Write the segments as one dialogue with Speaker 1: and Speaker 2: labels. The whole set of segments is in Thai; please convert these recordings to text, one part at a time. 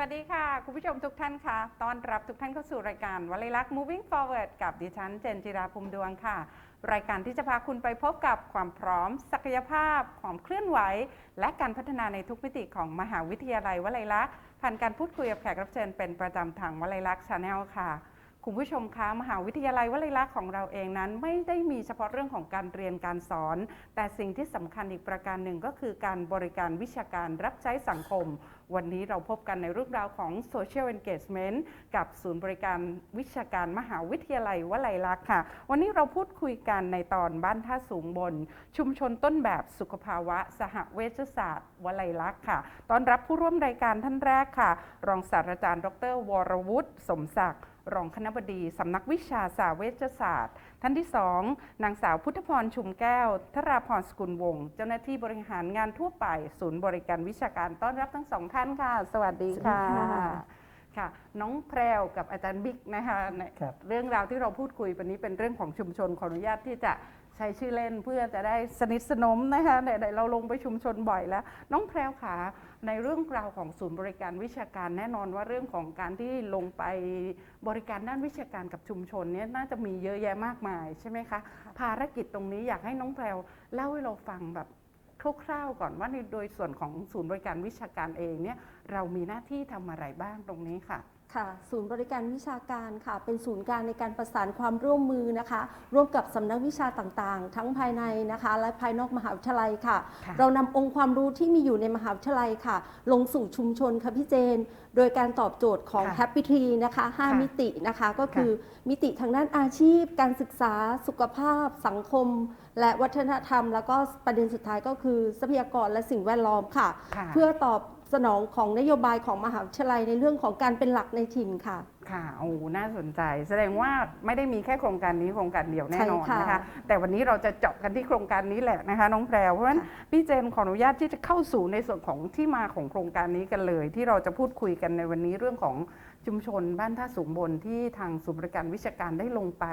Speaker 1: วัสดีค่ะ คุณผู้ชมทุกท่านค่ะต้อนรับทุกท่านเข้าสู่รายการวลัยลักษณ์ moving forward กับดิฉันเจนจิราภูมิดวงค่ะ รายการที่จะพาคุณไปพบกับความพร้อม ศักยภาพ ความเคลื่อนไหว และการพัฒนาในทุกมิติของมหาวิทยาลัยวลัยลักษณ์ผ่านการพูดคุยกับแขกรับเชิญเป็นประจำทางวลัยลักษณ์ชาแนลค่ะ คุณผู้ชมคะมหาวิทยาลัยวลัยลักษณ์ของเราเองนั้น ไม่ได้มีเฉพาะเรื่องของการเรียนการสอน แต่สิ่งที่สำคัญอีกประการหนึ่งก็คือการบริการวิชาการรับใช้สังคม วันนี้เราพบกันในเรื่องราวของ Social Engagement กับศูนย์บริการวิชาการมหาวิทยาลัยวลัยลักษณ์ค่ะ วันนี้เราพูดคุยกันในตอนบ้านท่าสูงบน ชุมชนต้นแบบสุขภาวะ สหเวชศาสตร์วลัยลักษณ์ค่ะตอนรับผู้ร่วมรายการท่านแรกค่ะ รองศาสตราจารย์ ดร วรวุฒิสมศักดิ์ รองคณบดีสำนักวิชาสาเวชศาสตร์ ท่านที่สองนางสาวพุทธพรชุมแก้วทราพรสกุลวงศ์เจ้าหน้าที่บริหารงานทั่วไป ศูนย์บริการวิชาการต้อนรับทั้งสองท่านค่ะ สวัสดีค่ะ
Speaker 2: สวัสดีค่ะ
Speaker 1: ค่ะ น้องแพรวกับอาจารย์บิ๊กนะคะใน
Speaker 2: ครับ
Speaker 1: เรื่องราวที่เราพูดคุยวันนี้เป็นเรื่องของชุมชนขออนุญาตที่จะใช้ชื่อเล่นเพื่อจะได้สนิทสนมนะคะไหนๆเราลงไปชุมชนบ่อยแล้ว น้องแพรวขา ในเรื่องราวของศูนย์บริการวิชาการแน่นอนว่าเรื่องของการที่ลงไปบริการด้านวิชาการกับชุมชนเนี่ยน่าจะมีเยอะแยะมากมายใช่ไหมคะภารกิจตรงนี้อยากให้น้องแพรวเล่าให้เราฟังแบบคร่าวๆก่อนว่าในโดยส่วนของศูนย์บริการวิชาการเองเนี่ยเรามีหน้าที่ทำอะไรบ้างตรงนี้ค่ะ
Speaker 2: ค่ะศูนย์บริการวิชาการค่ะ เป็นศูนย์กลางในการประสานความร่วมมือนะคะ ร่วมกับสำนักวิชาต่างๆ ทั้งภายในนะคะ และภายนอกมหาวิทยาลัยค่ะ
Speaker 1: ค่ะ
Speaker 2: เรานำองค์ความรู้ที่มีอยู่ในมหาวิทยาลัยค่ะ ลงสู่ชุมชนค่ะพี่เจน โดยการตอบโจทย์ของ
Speaker 1: ค่ะ
Speaker 2: Happy Tree นะคะ
Speaker 1: ค่ะ
Speaker 2: 5 มิตินะคะก็คือมิติทางด้านอาชีพ การศึกษาสุขภาพ สังคม และวัฒนธรรม แล้วก็ประเด็นสุดท้ายก็คือทรัพยากรและสิ่งแวดล้อมค่ะ
Speaker 1: ค่ะ
Speaker 2: เพื่อตอบ สนองของนโยบายของมหาวิทยาลัยในเรื่องของการเป็นหลักในถิ่นค่ะ
Speaker 1: ค่ะ โอ้ น่าสนใจ แสดงว่าไม่ได้มีแค่โครงการนี้โครงการเดียวแน่นอน
Speaker 2: ใช่ค่ะ
Speaker 1: นะคะ แต่วันนี้เราจะเจาะกันที่โครงการนี้แหละนะคะ น้องแพรวเพราะฉะนั้น
Speaker 2: ค่ะ
Speaker 1: พี่เจนขออนุญาตที่จะเข้าสู่ในส่วนของที่มาของโครงการนี้กันเลย ที่เราจะพูดคุยกันในวันนี้เรื่องของชุมชนบ้านท่าสูงบนที่ทางศูนย์บริการวิชาการได้ลงไป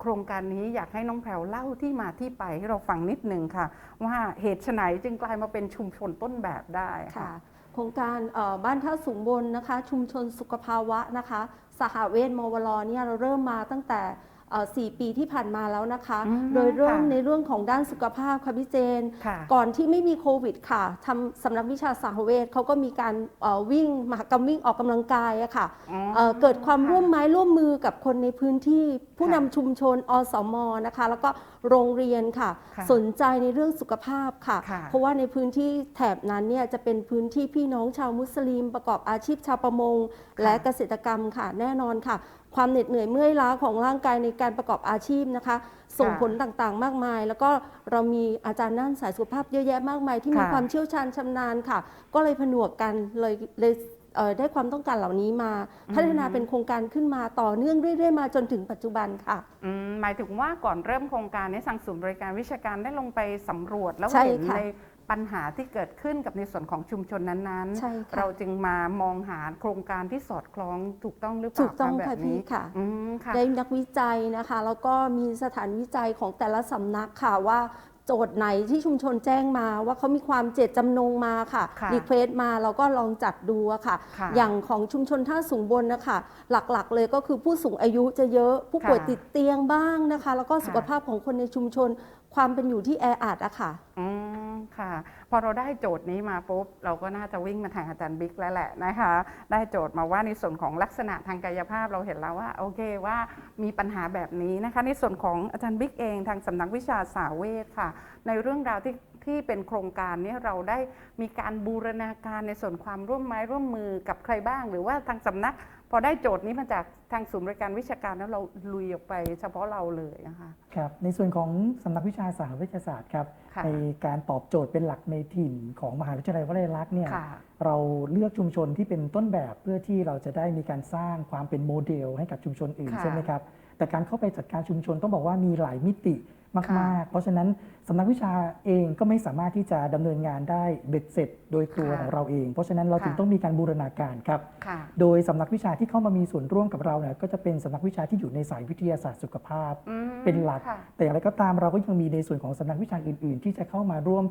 Speaker 1: โครงการนี้อยากให้น้องแพรวเล่าที่มาที่ไปให้เราฟังนิดนึงค่ะ ว่าเหตุไฉนจึงกลายมาเป็นชุมชนต้นแบบได้ค่ะ
Speaker 2: ค่ะโครงการบ้านท่าสูงบนนะคะชุมชนสุขภาวะนะคะสหเวชมวลเนี่ยเราเริ่มมาตั้งแต่ เอ่อ4ปีที่ผ่านมาแล้วนะคะ
Speaker 1: อืม
Speaker 2: โดยเริ่ม
Speaker 1: ค่ะ
Speaker 2: ในเรื่องของด้านสุขภาพค่ะพี่เจน
Speaker 1: ค่ะ
Speaker 2: ก่อนที่ไม่มีโควิดค่ะทำสำนักวิชาสาเวชเขาก็มีการเอ่อวิ่งมหกรรมวิ่งออกกำลังกายอะค่ะ
Speaker 1: อ๋อ
Speaker 2: เอ่อเกิดความร่วมไม้ร่วมมือกับคนในพื้นที่ผู้
Speaker 1: ค่ะ
Speaker 2: นำชุมชนอสมนะคะ แล้วก็โรงเรียนค่ะ
Speaker 1: ค่ะ
Speaker 2: สนใจในเรื่องสุขภาพค่ะ
Speaker 1: ค่ะ
Speaker 2: เพราะว่าในพื้นที่แถบนั้นเนี่ยจะเป็นพื้นที่พี่น้องชาวมุสลิม ประกอบอาชีพชาวประมง และเกษตรกรรมค่ะแน่นอนค่ะ ความเหน็ดเหนื่อยเมื่อยล้าของร่างกายในการประกอบอาชีพนะคะ ส่งผลต่างๆ มากมาย แล้วก็เรามีอาจารย์ด้านสายสุขภาพเยอะแยะมากมาย ที่มี
Speaker 1: ค่ะ
Speaker 2: ความเชี่ยวชาญชำนาญค่ะ ก็เลยผนวกกันเลยเลยเอ่อได้ความต้องการเหล่านี้มา พัฒนาเป็นโครงการขึ้นมาต่อเนื่องเรื่อยๆมาจนถึงปัจจุบันค่ะ
Speaker 1: อืมหมายถึงว่าก่อนเริ่มโครงการนี้ทางศูนย์บริการวิชาการได้ลงไปสำรวจแล้ว
Speaker 2: ใช่
Speaker 1: เห็น
Speaker 2: ค่ะ
Speaker 1: ใน ปัญหาที่เกิดขึ้นกับในส่วนของชุมชนนั้น
Speaker 2: ใช่ค่ะ
Speaker 1: เราจึงมามองหาโครงการที่สอดคล้องถูกต้องหรือเป
Speaker 2: ถู
Speaker 1: ล่าก
Speaker 2: ต้อง
Speaker 1: แบ
Speaker 2: ค่ะ
Speaker 1: บ
Speaker 2: พี่
Speaker 1: นี้
Speaker 2: ค่ะ
Speaker 1: อืมค่ะ
Speaker 2: ได้นักวิจัยนะคะ แล้วก็มีสถานวิจัยของแต่ละสำนักค่ะว่าโจทย์ไหนที่ชุมชนแจ้งมาว่าเขามีความเจตจำนงมาค่ะ
Speaker 1: ค่ะ
Speaker 2: รีเควสมาเราก็ลองจัดดูอะค่ะ
Speaker 1: ค่ะ
Speaker 2: อย่างของชุมชนท่าสูงบนนะคะ หลักๆ เลยก็คือผู้สูงอายุจะเยอะผู้ป่วย
Speaker 1: ค่ะ
Speaker 2: ติดเตียงบ้างนะคะ แล้วก็
Speaker 1: ค่ะ
Speaker 2: สุขภาพของคนในชุมชน ความเป็นอยู่ที่แออัดอะค่ะ
Speaker 1: อืมค่ะ พอเราได้โจทย์นี้มาปุ๊บ เราก็น่าจะวิ่งมาทางอาจารย์บิ๊กแล้วแหละนะคะ ได้โจทย์มาว่าในส่วนของลักษณะทางกายภาพเราเห็นแล้วว่าโอเคว่ามีปัญหาแบบนี้นะคะ ในส่วนของอาจารย์บิ๊กเองทางสำนักวิชาสาเวทค่ะ ในเรื่องราวที่ ที่เป็นโครงการเนี้เราได้มีการบูรณาการในส่วนความร่วมไม้ร่วมมือกับใครบ้าง หรือว่าทางสำนัก พอได้โจทย์นี้มาจากทางศูนย์บริการวิชาการแล้วเราลุยออกไปเฉพาะเราเลยนะคะ
Speaker 3: ครับในส่วนของสำนักวิชาสาวิทยาศาสตร์ครับ
Speaker 1: ค่ะ
Speaker 3: ในการตอบโจทย์เป็นหลักในถิ่นของมหาวิทยาลัยวลัยลักษณ์เนี่ย
Speaker 1: ค่ะ
Speaker 3: เราเลือกชุมชนที่เป็นต้นแบบเพื่อที่เราจะได้มีการสร้างความเป็นโมเดล ให้กับชุมชนอื่น
Speaker 1: ค่ะ
Speaker 3: ใช่ไหมครับแต่การเข้าไปจัดการชุมชนต้องบอกว่ามีหลายมิติ
Speaker 1: ค่ะ
Speaker 3: มากๆ เพราะฉะนั้นสำนักวิชาเองก็ไม่สามารถที่จะดำเนินงานได้เบ็ดเสร็จ โดยตัว
Speaker 1: ค่ะ
Speaker 3: ของเราเอง เพราะฉะนั้นเราถึง
Speaker 1: ค่ะ
Speaker 3: ต้องมีการบูรณาการครับ
Speaker 1: ค่ะ
Speaker 3: โดยสำนักวิชาที่เข้ามามีส่วนร่วมกับเราเนี่ยก็จะเป็นสำนักวิชาที่อยู่ในสายวิทยาศาสตร์สุขภาพ
Speaker 1: อืม
Speaker 3: เป็นหลัก
Speaker 1: ค่ะ
Speaker 3: แต่อย่างไรก็ตามเราก็ยังมีในส่วนของสำนักวิชาอื่น ๆ ที่จะเข้ามาร่วม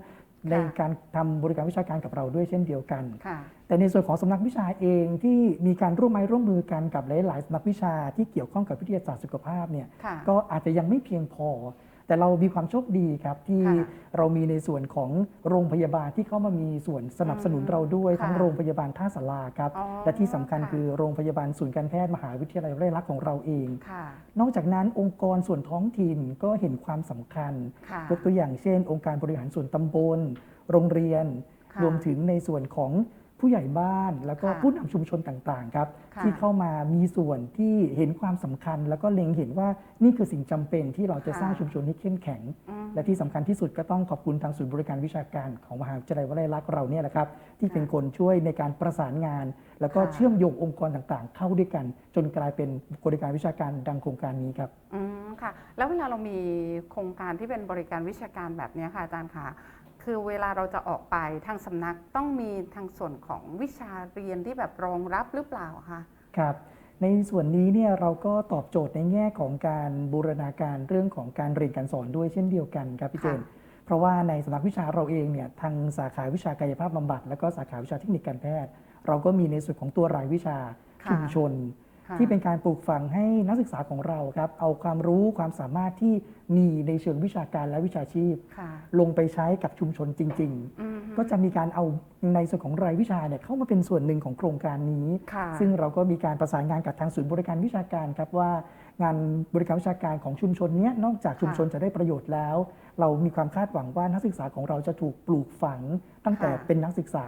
Speaker 3: ในการทำบริการวิชาการกับเราด้วยเช่นเดียวกัน
Speaker 1: ค่ะ
Speaker 3: แต่ในส่วนของสำนักวิชาเองที่มีการร่วมไม้ร่วมมือกันกับหลาย ๆสำนักวิชาที่เกี่ยวข้องกับวิทยาศาสตร์สุขภาพเนี่ย
Speaker 1: ค่ะ
Speaker 3: ก็อาจจะยังไม่เพียงพอ แต่เรามีความโชคดีครับที่
Speaker 1: ค่ะ
Speaker 3: เรามีในส่วนของโรงพยาบาลที่เข้ามามีส่วนสนับสนุน
Speaker 1: อืม
Speaker 3: เราด้วย
Speaker 1: ค่ะ
Speaker 3: ทั้งโรงพยาบาลท่าสาราครับ
Speaker 1: อ๋อ
Speaker 3: และที่สำคัญ
Speaker 1: ค่ะ
Speaker 3: คือโรงพยาบาลศูนย์การแพทย์มหาวิทยาลัยไร่ลักษณ์ของเราเอง
Speaker 1: ค่ะ
Speaker 3: นอกจากนั้นองค์กรส่วนท้องถิ่นก็เห็นความสำคัญ
Speaker 1: ค่ะ
Speaker 3: ยกตัวอย่างเช่น องค์การบริหารส่วนตำบล โรงเรียน
Speaker 1: ค่ะ
Speaker 3: รวมถึงในส่วนของ ผู้ใหญ่บ้านแล้วก็
Speaker 1: ค่ะ
Speaker 3: ผู้นำชุมชนต่างๆครับ
Speaker 1: ค่ะ
Speaker 3: ที่เข้ามามีส่วนที่เห็นความสำคัญ แล้วก็เล็งเห็นว่านี่คือสิ่งจำเป็นที่เราจะ
Speaker 1: ค่ะ
Speaker 3: สร้างชุมชนให้เข้มแข็ง
Speaker 1: อืม
Speaker 3: และที่สำคัญที่สุดก็ต้องขอบคุณทางศูนย์บริการวิชาการของมหาวิทยาลัยวลัยลักษณ์เราเนี่ยแหละครับ ที่เป็นคนช่วยในการประสานงาน แล้วก็
Speaker 1: ค่ะ
Speaker 3: เชื่อมโยงองค์กรต่างๆ เข้าด้วยกัน จนกลายเป็นบริการวิชาการดังโครงการนี้ครับ
Speaker 1: อืมค่ะ แล้วเวลาเรามีโครงการที่เป็นบริการวิชาการแบบเนี้ยค่ะอาจารย์คะ คือเวลาเราจะออกไปทางสำนักต้องมีทางส่วนของวิชาเรียนที่แบบรองรับหรือเปล่าคะ
Speaker 3: ครับในส่วนนี้เนี่ยเราก็ตอบโจทย์ในแง่ของการบูรณาการเรื่องของการเรียนการสอนด้วยเช่นเดียวกันครับพี่เจน
Speaker 1: ค่ะ
Speaker 3: เพราะว่าในสำนักวิชาเราเองเนี่ยทางสาขาวิชากายภาพบำบัด แล้วก็สาขาวิชาเทคนิคการแพทย์ เราก็มีในส่วนของตัวรายวิชา
Speaker 1: ค่ะ
Speaker 3: ชุมชน
Speaker 1: ค่ะ
Speaker 3: ที่เป็นการปลูกฝังให้นักศึกษาของเราครับเอาความรู้ความสามารถที่มีในเชิงวิชาการและวิชาชีพ
Speaker 1: ค่ะ
Speaker 3: ลงไปใช้กับชุมชนจริง
Speaker 1: อืม
Speaker 3: ๆก็จะมีการเอาในส่วนของรายวิชาเนี่ยเข้ามาเป็นส่วนหนึ่งของโครงการนี้
Speaker 1: ค่ะ
Speaker 3: ซึ่งเราก็มีการประสานงานกับทางศูนย์บริการวิชาการครับว่างานบริการวิชาการของชุมชนเนี้ยนอกจากชุมชนจะได้ประโยชน์แล้ว เรามีความคาดหวังว่านักศึกษาของเราจะถูกปลูกฝังตั้งแต่
Speaker 1: ค่ะ
Speaker 3: เป็นนักศึกษา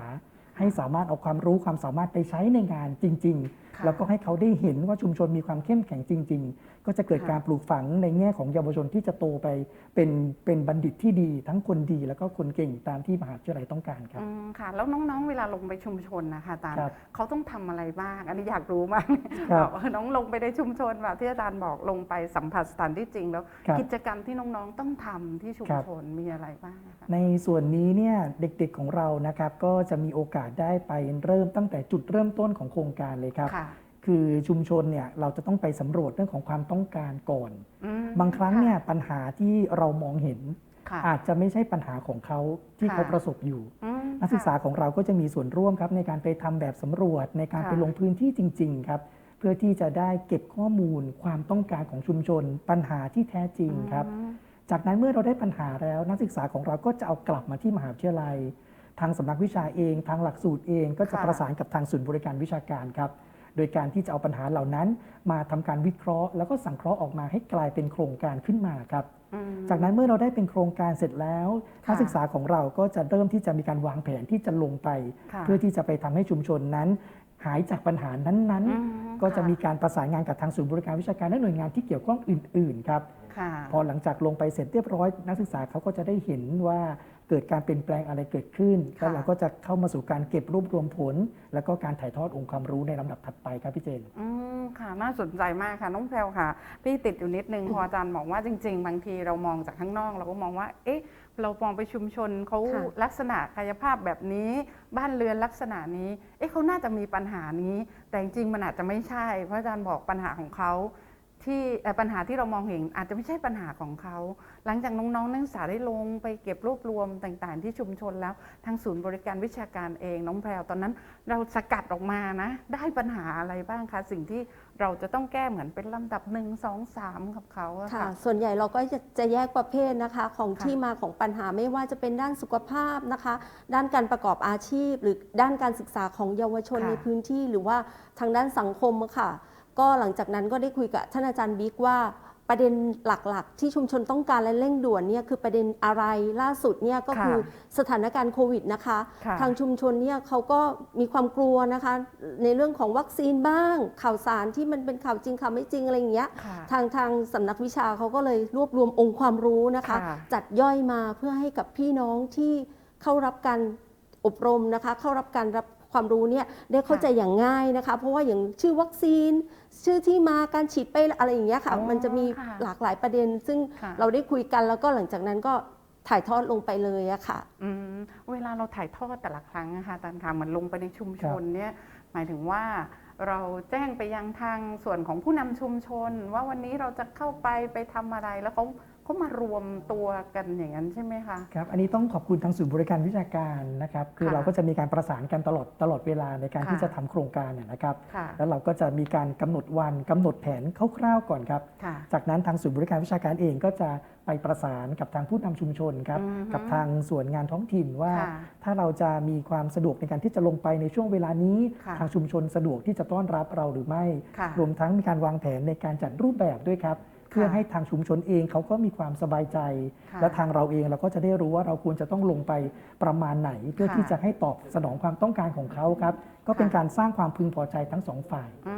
Speaker 3: ให้สามารถเอาความรู้ความสามารถไปใช้ในงานจริง
Speaker 1: ค่ะ
Speaker 3: ๆ แล้วก็ให้เขาได้เห็นว่าชุมชนมีความเข้มแข็งจริง ๆ ก็จะเกิด
Speaker 1: ค่ะ
Speaker 3: การปลูกฝังในแง่ของเยาวชนที่จะโตไปเป็นเป็นบัณฑิตที่ดี ทั้งคนดีแล้วก็คนเก่งตามที่มหาวิทยาลัยต้องการครับ
Speaker 1: อืมค่ะ แล้วน้องๆ เวลาลงไปชุมชนนะคะอาจารย์
Speaker 3: ครับ
Speaker 1: เขาต้องทำอะไรบ้าง อันนี้อยากรู้มาก
Speaker 3: ครับ
Speaker 1: บอกว่าน้องลงไปในชุมชนแบบที่อาจารย์บอกลงไปสัมผัสสถานที่จริง แล้ว
Speaker 3: ครับ
Speaker 1: กิจกรรมที่น้องๆต้องทำที่ชุม
Speaker 3: ครับ
Speaker 1: ชนมีอะไรบ้างคะ
Speaker 3: ในส่วนนี้เนี่ยเด็กๆของเรานะครับก็จะมีโอกาสได้ไปเริ่มตั้งแต่จุดเริ่มต้นของโครงการเลยครับ
Speaker 1: ค่ะ
Speaker 3: คือชุมชนเนี่ยเราจะต้องไปสำรวจเรื่องของความต้องการก่อน
Speaker 1: อืม
Speaker 3: บางครั้งเนี่ยปัญหาที่เรามองเห็น
Speaker 1: ค่ะ
Speaker 3: อาจจะไม่ใช่ปัญหาของเขาที่
Speaker 1: ค่ะ
Speaker 3: เขาประสบอยู่
Speaker 1: อืม
Speaker 3: นักศึกษา
Speaker 1: ค่ะ
Speaker 3: ของเราก็จะมีส่วนร่วมครับในการไปทำแบบสำรวจในการ
Speaker 1: ค่ะ
Speaker 3: ไปลงพื้นที่จริง ๆ ครับ เพื่อที่จะได้เก็บข้อมูล ความต้องการของชุมชน ปัญหาที่แท้จริงครับ
Speaker 1: อืม
Speaker 3: จากนั้นเมื่อเราได้ปัญหาแล้ว นักศึกษาของเราก็จะเอากลับมาที่มหาวิทยาลัย ทางสำนักวิชาเอง ทางหลักสูตรเองก็จะ
Speaker 1: ค่ะ
Speaker 3: ประสานกับทางศูนย์บริการวิชาการครับ โดยการที่จะเอาปัญหาเหล่านั้น มาทำการวิเคราะห์ แล้วก็สังเคราะห์ออกมาให้กลายเป็นโครงการขึ้นมาครับ
Speaker 1: อืม
Speaker 3: จากนั้นเมื่อเราได้เป็นโครงการเสร็จแล้ว
Speaker 1: ค่ะ
Speaker 3: นักศึกษาของเราก็จะเริ่มที่จะมีการวางแผนที่จะลงไป
Speaker 1: ค่ะ
Speaker 3: เพื่อที่จะไปทำให้ชุมชนนั้น หายจากปัญหานั้น
Speaker 1: อืม
Speaker 3: ๆก็จะมีการประสานงานกับทางศูนย์บริการวิชาการและหน่วยงานที่เกี่ยวข้องอื่น ๆ ครับ
Speaker 1: ค่ะ
Speaker 3: พอหลังจากลงไปเสร็จเรียบร้อย นักศึกษาเขาก็จะได้เห็นว่า เกิดการเปลี่ยนแปลงอะไรเกิดขึ้น
Speaker 1: ค่ะ
Speaker 3: แล้วเราก็จะเข้ามาสู่การเก็บรวบรวมผล แล้วก็การถ่ายทอดองค์ความรู้ในลำดับถัดไปครับพี่เจน
Speaker 1: อืมค่ะ น่าสนใจมากค่ะ น้องแพรวค่ะ พี่ติดอยู่นิดนึงพออาจารย์บอกว่าจริง ๆ บางทีเรามองจากข้างนอก เราก็มองว่า เอ๊ะ เรามองไปชุมชนเขา
Speaker 2: ค่ะ
Speaker 1: ลักษณะกายภาพแบบนี้ บ้านเรือนลักษณะนี้ เอ๊ะเขาน่าจะมีปัญหานี้ แต่จริงๆมันอาจจะไม่ใช่ เพราะอาจารย์บอกปัญหาของเขา ที่เอ่อปัญหาที่เรามองเห็นอาจจะไม่ใช่ปัญหาของเขา หลังจากน้องๆนักศึกษาได้ลงไปเก็บรวบรวมต่างๆ ที่ชุมชนแล้วทางศูนย์บริการวิชาการเองน้องแพรวตอนนั้นเราสกัดออกมานะได้ปัญหาอะไรบ้างคะสิ่งที่เราจะต้องแก้เหมือนเป็นลำดับหนึ่งสองสามกับเขาอะ
Speaker 2: ค่ะ
Speaker 1: ค่ะ
Speaker 2: ส่วนใหญ่เราก็จะจะแยกประเภทนะคะของ
Speaker 1: ค่ะ
Speaker 2: ที่มาของปัญหาไม่ว่าจะเป็นด้านสุขภาพนะคะ ด้านการประกอบอาชีพ หรือด้านการศึกษาของเยาวชน
Speaker 1: ค่ะ
Speaker 2: ในพื้นที่ หรือว่าทางด้านสังคมอะค่ะ ก็หลังจากนั้นก็ได้คุยกับท่านอาจารย์บิ๊กว่าประเด็นหลักๆ ที่ชุมชนต้องการและเร่งด่วนเนี่ยคือประเด็นอะไรล่าสุดเนี่ยก็
Speaker 1: ค่ะ
Speaker 2: คือสถานการณ์โควิดนะคะ
Speaker 1: ค่ะ
Speaker 2: ทางชุมชนเนี่ยเขาก็มีความกลัวนะคะ ในเรื่องของวัคซีนบ้าง ข่าวสารที่มันเป็นข่าวจริงข่าวไม่จริงอะไรอย่างเงี้ย
Speaker 1: ค่ะ
Speaker 2: ทางทางสำนักวิชาเขาก็เลยรวบรวมองค์ความรู้นะคะ
Speaker 1: ค่ะ
Speaker 2: จัดย่อยมาเพื่อให้กับพี่น้องที่เข้ารับการอบรมนะคะ เข้ารับการรับความรู้เนี่ยได้เข้าใจอย่างง่ายนะคะ เพราะว่าอย่างชื่อวัคซีน ชื่อที่มาการฉีดไปอะไรอย่างเงี้ยค่ะ
Speaker 1: อ๋อ
Speaker 2: มันจะมี
Speaker 1: ค่ะ
Speaker 2: หลากหลายประเด็น ซึ่ง
Speaker 1: ค่ะ
Speaker 2: เราได้คุยกันแล้วก็หลังจากนั้นก็ถ่ายทอดลงไปเลยอะค่ะ
Speaker 1: อืมเวลาเราถ่ายทอดแต่ละครั้งนะคะอาจารย์คะเหมือนลงไปในชุมชนเนี่ยหมายถึงว่าเราแจ้งไปยังทางส่วนของผู้นำชุมชน ว่าวันนี้เราจะเข้าไปไปทำอะไรแล้วเขา ก็มารวมตัวกันอย่างนั้นใช่ไหมคะ
Speaker 3: ครับ อันนี้ต้องขอบคุณทางศูนย์บริการวิชาการนะครับ คือ
Speaker 1: ค่ะ
Speaker 3: เราก็จะมีการประสานกันตลอดตลอดเวลาในการ
Speaker 1: ค่ะ
Speaker 3: ที่จะทำโครงการเนี่ยนะครับ
Speaker 1: ค่ะ
Speaker 3: แล้วเราก็จะมีการกำหนดวันกำหนดแผนคร่าวๆก่อนครับ
Speaker 1: ค่ะ
Speaker 3: จากนั้นทางศูนย์บริการวิชาการเองก็จะไปประสานกับทางผู้นำชุมชนครับ
Speaker 1: อือฮึ
Speaker 3: กับทางส่วนงานท้องถิ่นว่า
Speaker 1: ค่ะ
Speaker 3: ถ้าเราจะมีความสะดวกในการที่จะลงไปในช่วงเวลานี้
Speaker 1: ค่ะ
Speaker 3: ทางชุมชนสะดวกที่จะต้อนรับเราหรือไม่
Speaker 1: ค่ะ
Speaker 3: รวมทั้งมีการวางแผนในการจัดรูปแบบด้วยครับเพื่อให้ทางชุมชนเองเขาก็มีความสบายใจ
Speaker 1: ค่ะ
Speaker 3: และทางเราเองเราก็จะได้รู้ว่าเราควรจะต้องลงไปประมาณไหน เพื่อ
Speaker 1: ค่ะ
Speaker 3: ที่จะให้ตอบสนองความต้องการของเขาครับก็เป็น
Speaker 1: ค่ะ
Speaker 3: การสร้างความพึงพอใจทั้งสองฝ่าย
Speaker 1: อื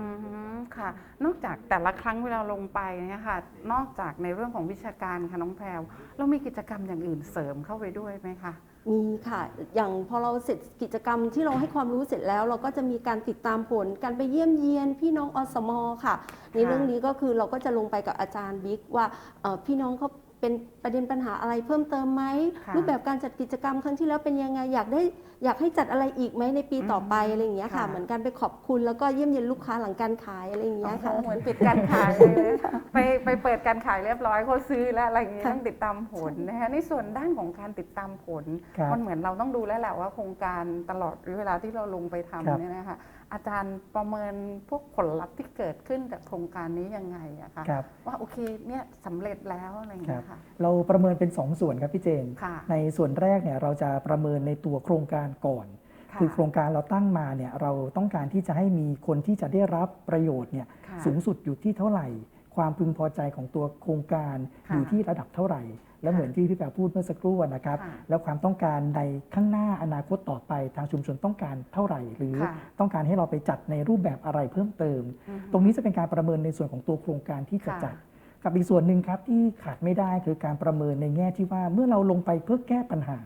Speaker 1: มค่ะ นอกจากแต่ละครั้งเวลาลงไปเนี่ยค่ะ นอกจากในเรื่องของวิชาการค่ะน้องแพรวเรามีกิจกรรมอย่างอื่นเสริมเข้าไปด้วยไหมคะ
Speaker 2: มีค่ะ อย่างพอเราเสร็จกิจกรรมที่เราให้ความรู้เสร็จแล้ว เราก็จะมีการติดตามผล การไปเยี่ยมเยียน พี่น้องอสมค่ะ ในเรื่องนี้ก็คือเราก็จะลงไปกับอาจารย์บิ๊กว่าเอ่อพี่น้องเขา เป็นประเด็นปัญหาอะไรเพิ่มเติมไหม
Speaker 1: ค่ะ
Speaker 2: รูปแบบการจัดกิจกรรมครั้งที่แล้วเป็นยังไงอยากได้อยากให้จัดอะไรอีกไหมในปีต่อไป
Speaker 1: อืม
Speaker 2: อะไรอย่างเงี้ยค่ะ
Speaker 1: ค่ะ
Speaker 2: เหมือนกันไปขอบคุณแล้วก็เยี่ยมเยียนลูกค้าหลังการขายอะไรอย่างเงี้ยค่ะ
Speaker 1: โอ้โหเหมือนปิดการขายเลยไปไปเปิดการขายเรียบร้อยเขาซื้อแล้วอะไรอย่างนี้
Speaker 2: ค่ะ
Speaker 1: ต้องติดตามผลนะคะในส่วนด้านของการติดตามผล
Speaker 3: ครับ
Speaker 1: มันเหมือนเราต้องดูแล้วแหละว่าโครงการตลอดเวลาที่เราลงไป
Speaker 3: ครับ
Speaker 1: ทำเนี่ยนะคะ อาจารย์ประเมินพวกผลลัพธ์ที่เกิดขึ้นจากโครงการนี้ยังไงอะคะ
Speaker 3: ครับ
Speaker 1: ว่าโอเคเนี่ยสำเร็จแล้วอะไรอย่างเงี้ยค่ะ
Speaker 3: เราประเมินเป็น 2 ส่วนครับพี่เจน
Speaker 1: ค่ะ
Speaker 3: ในส่วนแรกเนี่ยเราจะประเมินในตัวโครงการก่อน
Speaker 1: ค่ะ
Speaker 3: คือโครงการเราตั้งมาเนี่ยเราต้องการที่จะให้มีคนที่จะได้รับประโยชน์เนี่ย
Speaker 1: ค่ะ
Speaker 3: สูงสุดอยู่ที่เท่าไหร่ ความพึงพอใจของตัวโครงการ
Speaker 1: ค่ะ
Speaker 3: อยู่ที่ระดับเท่าไหร่ และ
Speaker 1: ค่ะ
Speaker 3: เหมือนที่พี่แปวพูดเมื่อสักครู่นะครับ
Speaker 1: ค่ะ
Speaker 3: แล้วความต้องการในข้างหน้าอนาคตต่อไปทางชุมชนต้องการเท่าไหร่ หรือ
Speaker 1: ค่ะ
Speaker 3: ต้องการให้เราไปจัดในรูปแบบอะไรเพิ่มเติม
Speaker 1: อือฮึ
Speaker 3: ตรงนี้จะเป็นการประเมินในส่วนของตัวโครงการที่จะ
Speaker 1: ค่ะ
Speaker 3: จัด กับอีกส่วนหนึ่งครับที่ขาดไม่ได้คือการประเมินในแง่ที่ว่าเมื่อเราลงไปเพื่อแก้ปัญหา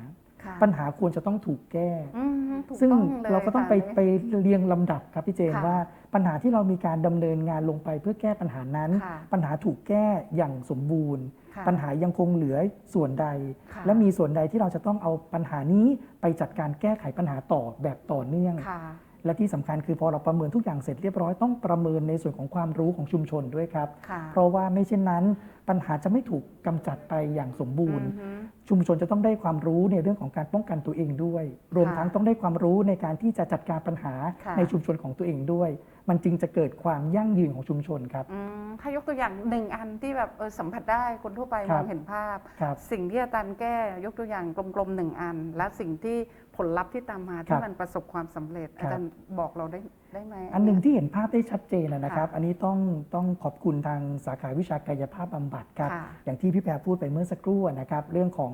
Speaker 1: ค่ะ
Speaker 3: ปัญหาควรจะต้องถูกแก้
Speaker 1: อืมถูก
Speaker 3: ซึ่ง
Speaker 1: ต้องลย
Speaker 3: เราก็ต้องไป
Speaker 1: ค่ะ
Speaker 3: ไปเรียงลำดับครับพี่เจน
Speaker 1: ค่ะ
Speaker 3: ว่าปัญหาที่เรามีการดำเนินงานลงไปเพื่อแก้ปัญหานั้น
Speaker 1: ค่ะ
Speaker 3: ปัญหาถูกแก้อย่างสมบูรณ์
Speaker 1: ค่ะ
Speaker 3: ปัญหายังคงเหลือส่วนใด
Speaker 1: ค่ะ
Speaker 3: และมีส่วนใดที่เราจะต้องเอาปัญหานี้ไปจัดการแก้ไขปัญหาต่อแบบต่อเนื่อง
Speaker 1: ค่ะ
Speaker 3: และที่สำคัญคือพอเราประเมินทุกอย่างเสร็จเรียบร้อยต้องประเมินในส่วนของความรู้ของชุมชนด้วยครับ
Speaker 1: ค่ะ
Speaker 3: เพราะว่าไม่เช่นนั้นปัญหาจะไม่ถูกกำจัดไปอย่างสมบูรณ์
Speaker 1: อือฮึ
Speaker 3: ชุมชนจะต้องได้ความรู้ในเรื่องของการป้องกันตัวเองด้วย รวม
Speaker 1: ค่ะ
Speaker 3: ทั้งต้องได้ความรู้ในการที่จะจัดการปัญหา
Speaker 1: ค่ะ
Speaker 3: ในชุมชนของตัวเองด้วย มันจึงจะเกิดความยั่งยืนของชุมชนครับ
Speaker 1: อืมถ้ายกตัวอย่างหนึ่งอันที่แบบเออสัมผัสได้คนทั่วไป
Speaker 3: ครั
Speaker 1: ม
Speaker 3: บ
Speaker 1: องเห็นภาพ
Speaker 3: ครับ
Speaker 1: สิ่งที่อาจารย์แก้ยกตัวอย่างกลมๆหนึ่งอัน และสิ่งที่ ผลลัพธ์ที่ตามมา
Speaker 3: ครั
Speaker 1: ที่
Speaker 3: บ
Speaker 1: มันประสบความสำเร็จ
Speaker 3: ครับ
Speaker 1: อาจารย์บอกเราได้ได้ไหม
Speaker 3: อันหนึ่งที่เห็นภาพได้ชัดเจนนะครับ
Speaker 1: ค่ะ
Speaker 3: อันนี้ต้องต้องขอบคุณทางสาขาวิชากายภาพบำบัดครับ
Speaker 1: ค่ะ
Speaker 3: อย่างที่พี่แพรพูดไปเมื่อสักครู่นะครับเรื่องของ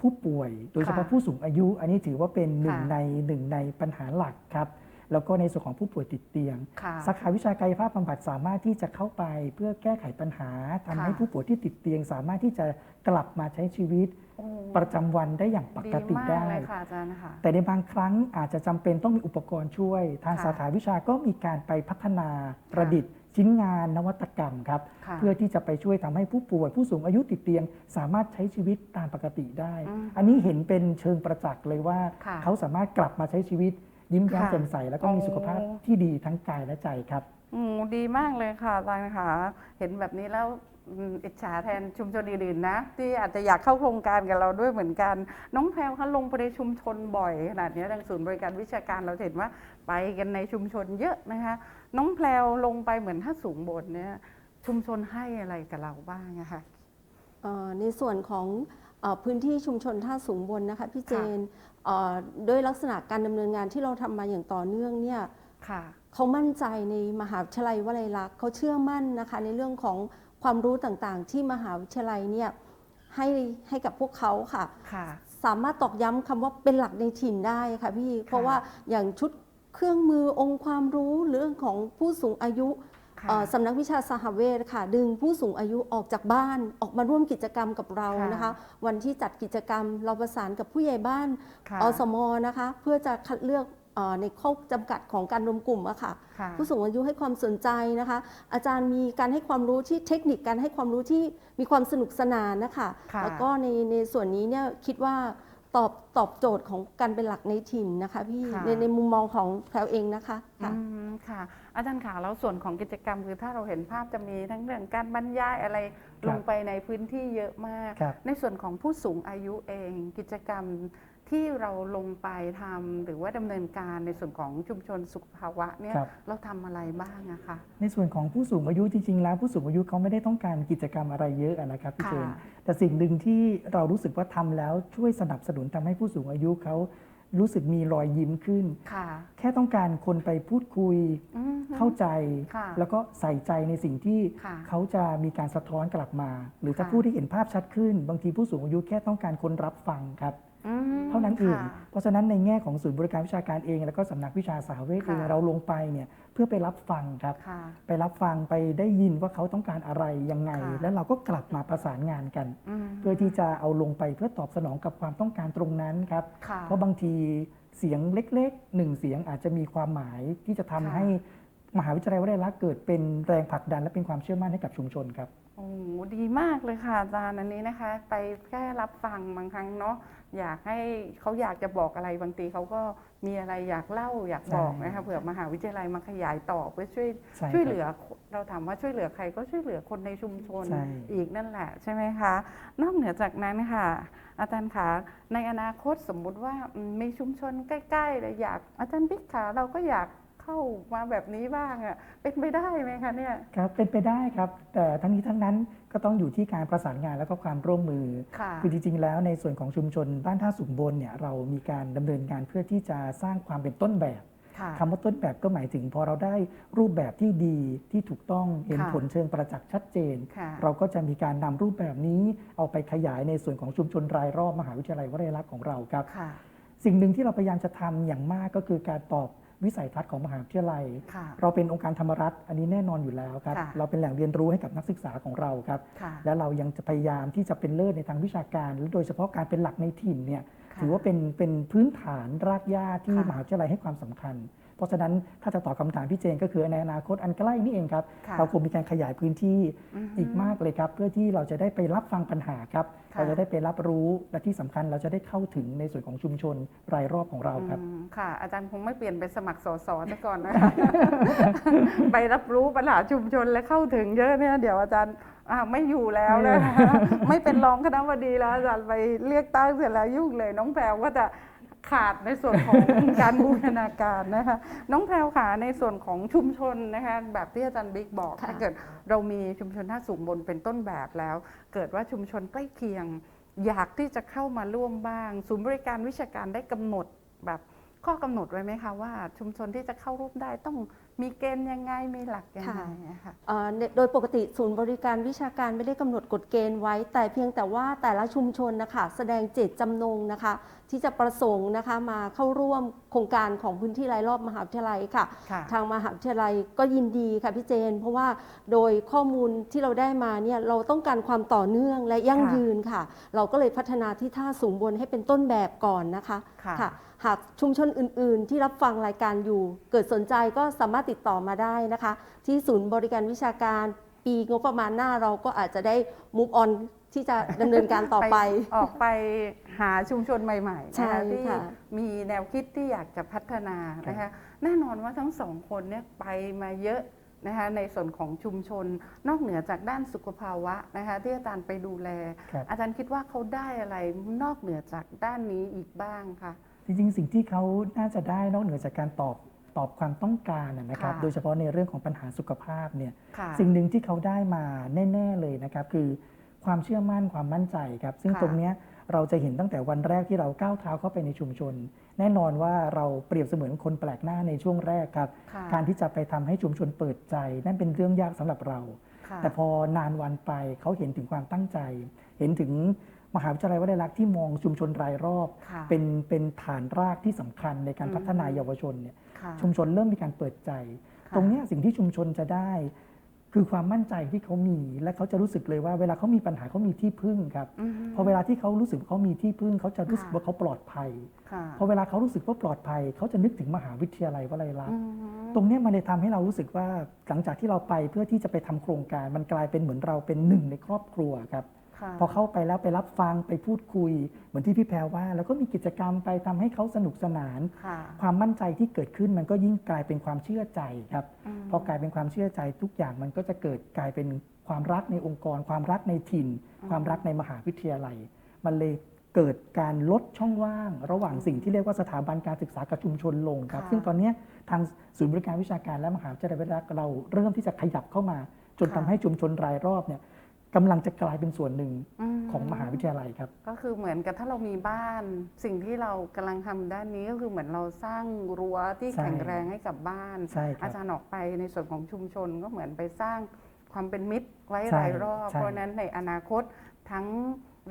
Speaker 3: ผู้ป่วย โดยเฉพาะ
Speaker 1: ค่ะ
Speaker 3: ผู้สูงอายุ อันนี้ถือว่าเป็นหนึ่ง
Speaker 1: ค่ะ
Speaker 3: ในหนึ่งในปัญหาหลักครับแล้วก็ในส่วนของผู้ป่วยติดเตียง
Speaker 1: ค่ะ
Speaker 3: สาขาวิชากายภาพบำบัดสามารถที่จะเข้าไปเพื่อแก้ไขปัญหาทำให้
Speaker 1: ค่ะ
Speaker 3: ผู้ป่วยที่ติดเตียง สามารถที่จะกลับมาใช้ชีวิต
Speaker 1: โอ้
Speaker 3: ประจำวันได้อย่างปกติ
Speaker 1: มาก
Speaker 3: ได้
Speaker 1: เลยค่ะอาจารย์ค่ะ
Speaker 3: แต่ในบางครั้งอาจจะจำเป็นต้องมีอุปกรณ์ช่วย ทาง
Speaker 1: ค่ะ
Speaker 3: สาขาวิชาก็มีการไปพัฒนาประดิษฐ์ชิ้นงานนวัตกรรมครับ
Speaker 1: ค่ะ
Speaker 3: เพื่อที่จะไปช่วยทำให้ผู้ป่วยผู้สูงอายุติดเตียง สามารถใช้ชีวิตตามปกติได้
Speaker 1: อืม
Speaker 3: อันนี้เห็นเป็นเชิงประจักษ์เลยว่า
Speaker 1: ค่ะ
Speaker 3: เขาสามารถกลับมาใช้ชีวิต ยิ้มแย้ม
Speaker 1: ค่ะ
Speaker 3: แจ่มใส แล้วก็มี
Speaker 1: โอ้
Speaker 3: สุขภาพที่ดีทั้งกายและใจครับ
Speaker 1: อืมดีมากเลยค่ะอาจารย์ค่ะ เห็นแบบนี้แล้ว อืมอิจฉาแทนชุมชนอื่นๆนะ ที่อาจจะอยากเข้าโครงการกับเราด้วยเหมือนกัน น้องแพรวคะลงไปในชุมชนบ่อยขนาดนี้ทางศูนย์บริการวิชาการเราจะเห็นว่าไปกันในชุมชนเยอะนะคะน้องแพรวลงไปเหมือนถ้าสูงบนเนี่ยชุมชนให้อะไรกับเราบ้างอะคะ
Speaker 2: เอ่อในส่วนของเออพื้นที่ชุมชนท่าสูงบนนะคะพี่เจนเอ่อด้วยลักษณะการดำเนินงานที่เราทำมาอย่างต่อเนื่องเนี่ย
Speaker 1: ค่ะ
Speaker 2: เขามั่นใจในมหาวิทยาลัยวลัยลักษณ์เขาเชื่อมั่นนะคะในเรื่องของ ความรู้ต่างๆ ที่มหาวิทยาลัยเนี่ยให้ให้กับพวกเขาค่ะ
Speaker 1: ค่ะ
Speaker 2: สามารถตอกย้ำคำว่าเป็นหลักในถิ่นได้ค่ะพี่ เพราะว่าอย่างชุดเครื่องมือองค์ความรู้เรื่องของผู้สูงอายุ
Speaker 1: ค่ะ
Speaker 2: เอ่อสำนักวิชาสหเวชค่ะ ดึงผู้สูงอายุออกจากบ้านออกมาร่วมกิจกรรมกับเรา
Speaker 1: ค่ะ
Speaker 2: นะคะ วันที่จัดกิจกรรมเราประสานกับผู้ใหญ่บ้าน
Speaker 1: ค่ะ
Speaker 2: อสมนะคะ เพื่อจะคัดเลือกเอ่อ ในข้อจำกัดของการรวมกลุ่มอะค่ะ
Speaker 1: ค่ะ
Speaker 2: ผู้สูงอายุให้ความสนใจนะคะ อาจารย์มีการให้ความรู้ที่เทคนิคการให้ความรู้ที่มีความสนุกสนานนะคะ
Speaker 1: ค่ะ
Speaker 2: แล้วก็ในในส่วนนี้เนี่ยคิดว่าตอบตอบโจทย์ของการเป็นหลักในถิ่นนะคะพี่
Speaker 1: ค่ะ
Speaker 2: ในในมุมมองของแพรวเองนะคะค่ะ
Speaker 1: อืมค่ะ อาจารย์ขาแล้วส่วนของกิจกรรมคือถ้าเราเห็นภาพจะมีทั้งเรื่องการบรรยายอะไร
Speaker 3: ครับ
Speaker 1: ลงไปในพื้นที่เยอะมาก
Speaker 3: ครับ
Speaker 1: ในส่วนของผู้สูงอายุเองกิจกรรม ที่เราลงไปทำหรือว่าดำเนินการในส่วนของชุมชนสุขภาวะเนี่ย
Speaker 3: ครับ
Speaker 1: เราทำอะไรบ้างอะคะ
Speaker 3: ในส่วนของผู้สูงอายุจริงๆ แล้วผู้สูงอายุเขาไม่ได้ต้องการกิจกรรมอะไรเยอะอะนะครับพี่
Speaker 1: ค่ะ
Speaker 3: เจนแต่สิ่งหนึ่งที่เรารู้สึกว่าทำแล้วช่วยสนับสนุนทำให้ผู้สูงอายุเขารู้สึกมีรอยยิ้มขึ้น
Speaker 1: ค่ะ
Speaker 3: แค่ต้องการคนไปพูดคุย
Speaker 1: อืม
Speaker 3: เข้าใจ
Speaker 1: ค่ะ
Speaker 3: แล้วก็ใส่ใจในสิ่งที่
Speaker 1: ค่ะ
Speaker 3: เขาจะมีการสะท้อนกลับมา หรือจะ
Speaker 1: ค่ะ
Speaker 3: พูดให้เห็นภาพชัดขึ้น บางทีผู้สูงอายุแค่ต้องการคนรับฟังครับ
Speaker 1: อืม
Speaker 3: เท่านั้นเอง
Speaker 1: ค่ะ
Speaker 3: เพราะฉะนั้นในแง่ของศูนย์บริการวิชาการเอง แล้วก็สำนักวิชาสาวเวทเอง
Speaker 1: ค่ะ
Speaker 3: เราลงไปเนี่ยเพื่อไปรับฟังครับ
Speaker 1: ค่ะ
Speaker 3: ไปรับฟังไปได้ยินว่าเขาต้องการอะไรยังไง
Speaker 1: ค่ะ
Speaker 3: แล้วเราก็กลับมาประสานงานกัน
Speaker 1: อืม
Speaker 3: เพื่อที่จะเอาลงไปเพื่อตอบสนองกับความต้องการตรงนั้นครับ
Speaker 1: ค่ะ
Speaker 3: เพราะบางทีเสียงเล็กๆหนึ่งเสียงอาจจะมีความหมายที่จะทำ
Speaker 1: ค่ะ
Speaker 3: ให้มหาวิทยาลัยวลัยลักษณ์เกิดเป็นแรงผลักดันและเป็นความเชื่อมั่นให้กับชุมชนครับ
Speaker 1: โอ้โหดีมากเลยค่ะอาจารย์อันนี้นะคะ ไปแค่รับฟังบางครั้งเนาะอยากให้เขาอยากจะบอกอะไรบางทีเขาก็มีอะไรอยากเล่าอยากบอกนะคะ
Speaker 3: ใช่
Speaker 1: เผื่อมหาวิทยาลัยมาขยายต่อเพื่อช่วย
Speaker 3: ใช่
Speaker 1: ช่วย
Speaker 3: ครับ
Speaker 1: เหลือเราถามว่าช่วยเหลือใครก็ช่วยเหลือคนในชุมชน
Speaker 3: ใช่
Speaker 1: อีกนั่นแหละใช่ไหมคะ นอกเหนือจากนั้นค่ะ อาจารย์คะในอนาคตสมมุติว่าอืมมีชุมชนใกล้ๆเลยอยาก อาจารย์บิ๊กขาเราก็อยาก เข้ามาแบบนี้บ้างอะเป็นไปได้ไหมคะเนี่ย
Speaker 3: ครับเป็นไปได้ครับ แต่ทั้งนี้ทั้งนั้นก็ต้องอยู่ที่การประสานงานแล้วก็ความร่วมมือ
Speaker 1: ค่ะ
Speaker 3: คือจริง ๆ แล้วในส่วนของชุมชนบ้านท่าสูงบนเนี่ยเรามีการดำเนินการเพื่อที่จะสร้างความเป็นต้นแบบ
Speaker 1: ค่ะ
Speaker 3: คำว่าต้นแบบก็หมายถึงพอเราได้รูปแบบที่ดีที่ถูกต้องเห็น
Speaker 1: ค่ะ
Speaker 3: ผลเชิงประจักษ์ชัดเจน
Speaker 1: ค่ะ
Speaker 3: เราก็จะมีการนำรูปแบบนี้เอาไปขยายในส่วนของชุมชนรายรอบมหาวิทยาลัยวลัยลักษณ์ของเราครับ
Speaker 1: ค่ะ
Speaker 3: สิ่งหนึ่งที่เราพยายามจะทำอย่างมากก็คือการตอบ วิสัยทัศน์ของมหาวิทยาลัย
Speaker 1: ค่ะ
Speaker 3: เราเป็นองค์การธรรมรัฐอันนี้แน่นอนอยู่แล้วครับ
Speaker 1: ค่ะ
Speaker 3: เราเป็นแหล่งเรียนรู้ให้กับนักศึกษาของเราครับ
Speaker 1: ค่ะ
Speaker 3: และเรายังจะพยายามที่จะเป็นเลิศในทางวิชาการ และโดยเฉพาะการเป็นหลักในถิ่นเนี่ย
Speaker 1: ค่ะ
Speaker 3: ถือว่าเป็นเป็นพื้นฐานรากหญ้าที่
Speaker 1: ค่ะ
Speaker 3: มหาวิทยาลัยให้ความสำคัญเพ ราะฉะนั้นถ้าจะตอบคำถามพี่เจนก็คือในอนาคตอันใกล้นี่เองครับ
Speaker 1: ค่ะ
Speaker 3: เราคงมีการขยายพื้นที่
Speaker 1: อือฮึ
Speaker 3: อีกมากเลยครับ เพื่อที่เราจะได้ไปรับฟังปัญหาครับ
Speaker 1: ค่ะ
Speaker 3: เราจะได้ไปรับรู้และที่สำคัญเราจะได้เข้าถึงในส่วนของชุมชนรายรอบของเราครับ
Speaker 1: อืมค่ะ อาจารย์คงไม่เปลี่ยนไปสมัครสสซะก่อนนะคะไปรับรู้ปัญหาชุมชนและเข้าถึงเยอะเนี่ยเดี๋ยวอาจารย์อ่าไม่อยู่แล้วนะคะไม่เป็นรองคณะบดีแล้วอาจารย์ไปเลือกตั้งเสร็จแล้วยุ่งเลย น้องแพรวก็จะ ขาดในส่วนของ การบูรณาการนะคะน้องแพรวค่ะในส่วนของชุมชนนะคะแบบที่อาจารย์บิ๊กบอก
Speaker 2: ค่ะ
Speaker 1: ถ้าเกิดเรามีชุมชนท่าสูงบนเป็นต้นแบบแล้ว เกิดว่าชุมชนใกล้เคียง อยากที่จะเข้ามาร่วมบ้าง ศูนย์บริการวิชาการได้กำหนดแบบข้อกำหนดไว้ไหมคะว่าชุมชนที่จะเข้าร่วมได้ต้องมีเกณฑ์ยังไงมีหลักยังไงอะค่ะ
Speaker 2: เอ่อเนี่ยโดยปกติศูนย์บริการวิชาการไม่ได้กำหนดกฎเกณฑ์ไว้ แต่เพียงแต่ว่าแต่ละชุมชนนะคะแสดงเจตจำนงนะคะที่จะประสงค์นะคะมาเข้าร่วมโครงการของพื้นที่รายรอบมหาวิทยาลัยค่ะ
Speaker 1: ค่ะ
Speaker 2: ทางมหาวิทยาลัยก็ยินดีค่ะพี่เจน เพราะว่าโดยข้อมูลที่เราได้มาเนี่ยเราต้องการความต่อเนื่องและยั่ง
Speaker 1: ค่ะ
Speaker 2: ยืนค่ะ เราก็เลยพัฒนาที่ท่าสูงบนให้เป็นต้นแบบก่อนนะคะ
Speaker 1: ค่ะ
Speaker 2: หากชุมชนอื่น ๆ ที่รับฟังรายการอยู่ เกิดสนใจก็สามารถติดต่อมาได้นะคะ ที่ศูนย์บริการวิชาการปีงบประมาณหน้าเราก็อาจจะได้มุกออน ที่จะดำเนินการต่อไป
Speaker 1: ออกไปหาชุมชนใหม่ๆ
Speaker 2: ใช่
Speaker 1: นะคะที่
Speaker 2: ค่ะ
Speaker 1: มีแนวคิดที่อยากจะพัฒนานะคะแน่นอนว่าทั้งสองคนเนี่ยไปมาเยอะนะคะในส่วนของชุมชนนอกเหนือจากด้านสุขภาวะนะคะที่อาจารย์ไปดูแล
Speaker 3: ครับ
Speaker 1: อาจารย์คิดว่าเขาได้อะไรนอกเหนือจากด้านนี้อีกบ้างคะ
Speaker 3: จริงๆ สิ่งที่เขาน่าจะได้นอกเหนือจากการตอบตอบความต้องการนะนะครับ
Speaker 1: ค่ะ
Speaker 3: โดยเฉพาะในเรื่องของปัญหาสุขภาพเนี่ย
Speaker 1: ค่ะ
Speaker 3: สิ่งหนึ่งที่เขาได้มาแน่ ๆ เลยนะครับ คือ ความเชื่อมั่นความมั่นใจครับ ซึ่ง
Speaker 1: ค่ะ
Speaker 3: ตรงเนี้ยเราจะเห็นตั้งแต่วันแรกที่เราก้าวเท้าเข้าไปในชุมชน แน่นอนว่าเราเปรียบเสมือนคนแปลกหน้าในช่วงแรกครับ
Speaker 1: ค่ะ
Speaker 3: การที่จะไปทำให้ชุมชนเปิดใจ นั่นเป็นเรื่องยากสำหรับเรา
Speaker 1: ค่ะ
Speaker 3: แต่พอนานวันไปเขาเห็นถึงความตั้งใจ เห็นถึงมหาวิทยาลัยวลัยลักษณ์ที่มองชุมชนรายรอบ
Speaker 1: ค่ะ
Speaker 3: เป็นเป็นฐานรากที่สำคัญในการ
Speaker 1: อืม
Speaker 3: พัฒนาเยาวชนเนี่ย
Speaker 1: ค่ะ
Speaker 3: ชุมชนเริ่มมีการเปิดใจ
Speaker 1: ค่ะ
Speaker 3: ตรงเนี้ยสิ่งที่ชุมชนจะได้ คือความมั่นใจที่เขามีและเขาจะรู้สึกเลยว่าเวลาเขามีปัญหาเขามีที่พึ่งครับ
Speaker 1: อืม
Speaker 3: พอเวลาที่เขารู้สึกว่าเขามีที่พึ่ง เขาจะรู้สึก
Speaker 1: ค่ะ
Speaker 3: ว่าเขาปลอดภัย
Speaker 1: ค่ะ
Speaker 3: พอเวลาเขารู้สึกว่าปลอดภัย เขาจะนึกถึงมหาวิทยาลัยวลัยลักษ
Speaker 1: อื
Speaker 3: ณ์
Speaker 1: ม
Speaker 3: ตรงเนี้ยมันเลยทำให้เรารู้สึกว่าหลังจากที่เราไปเพื่อที่จะไปทำโครงการ มันกลายเป็นเหมือนเราเป็นหนึ่งในครอบครัวครับ
Speaker 1: ค่ะ
Speaker 3: พอเข้าไปแล้วไปรับฟังไปพูดคุย เหมือนที่พี่แพรว่า แล้วก็มีกิจกรรมไปทำให้เขาสนุกสนาน
Speaker 1: ค่ะ
Speaker 3: ความมั่นใจที่เกิดขึ้นมันก็ยิ่งกลายเป็นความเชื่อใจครับ
Speaker 1: ม
Speaker 3: พอกลายเป็นความเชื่อใจทุกอย่างมันก็จะเกิดกลายเป็นความรักในองค์กร ความรักในถิ่น
Speaker 1: อืม
Speaker 3: ความรักในมหาวิทยาลัย มันเลยเกิดการลดช่องว่าง ระหว่างสิ่งที่เรียกว่าสถาบันการศึกษากับชุมชนลงครับ
Speaker 1: ค่ะ
Speaker 3: ซึ่งตอนเนี้ยทางศูนย์บริการวิชาการและมหาวิทยาลัยรักเราเริ่มที่จะขยับเข้ามา จน
Speaker 1: ค่ะ
Speaker 3: ทำให้ชุมชนรายรอบเนี่ย กำลังจะกลายเป็นส่วนหนึ่ง
Speaker 1: ม
Speaker 3: ของมหาวิทยาลัยครับ
Speaker 1: ก็คือเหมือนกับถ้าเรามีบ้าน สิ่งที่เรากำลังทำด้านนี้ก็คือเหมือนเราสร้างรั้วที่
Speaker 3: ใช่
Speaker 1: แข็งแรงให้กับบ้าน
Speaker 3: ใช่ครั
Speaker 1: อา
Speaker 3: บ
Speaker 1: จารย์ออกไปในส่วนของชุมชนก็เหมือนไปสร้างความเป็นมิตรไว้
Speaker 3: ใช่
Speaker 1: หลายรอบ
Speaker 3: ใช่
Speaker 1: เพราะฉะนั้นในอนาคตทั้ง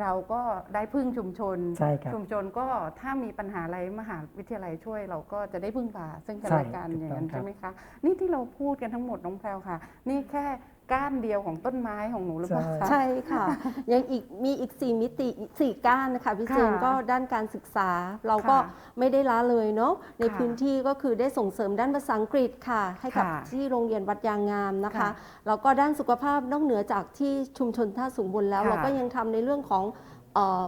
Speaker 1: เราก็ได้พึ่งชุมชน
Speaker 3: ใช่ครับ
Speaker 1: ชุมชนก็ถ้ามีปัญหาอะไรมหาวิทยาลัยช่วย เราก็จะได้พึ่งพาซึ่งกัน
Speaker 3: ใช่
Speaker 1: และกัน
Speaker 3: ถูก
Speaker 1: อย่าง
Speaker 3: ต้อง
Speaker 1: นั้น
Speaker 3: ครับ
Speaker 1: ใช่ไหมคะ นี่ที่เราพูดกันทั้งหมดน้องแพรวค่ะ นี่แค่ ก้านเดียวของต้นไม้ของหนูหรือเปล่าคะ
Speaker 2: ใช่ค่ะ ยังอีกมีอีก 4 มิติสี่ก้านนะคะพี่เจน
Speaker 1: ค่ะ
Speaker 2: ก็ด้านการศึกษา เราก็
Speaker 1: ค่ะ
Speaker 2: ไม่ได้ละเลยเนาะใน
Speaker 1: ค่ะ
Speaker 2: พื้นที่ก็คือได้ส่งเสริมด้านภาษาอังกฤษค่ะ ให้กับ
Speaker 1: ค่ะ
Speaker 2: ที่โรงเรียนวัดยางงามนะคะ
Speaker 1: ค่ะ
Speaker 2: แล้วก็ด้านสุขภาพนอกเหนือจากที่ชุมชนท่าสูงบนแล้ว
Speaker 1: ค่ะ
Speaker 2: เราก็ยังทำในเรื่องของเอ่อ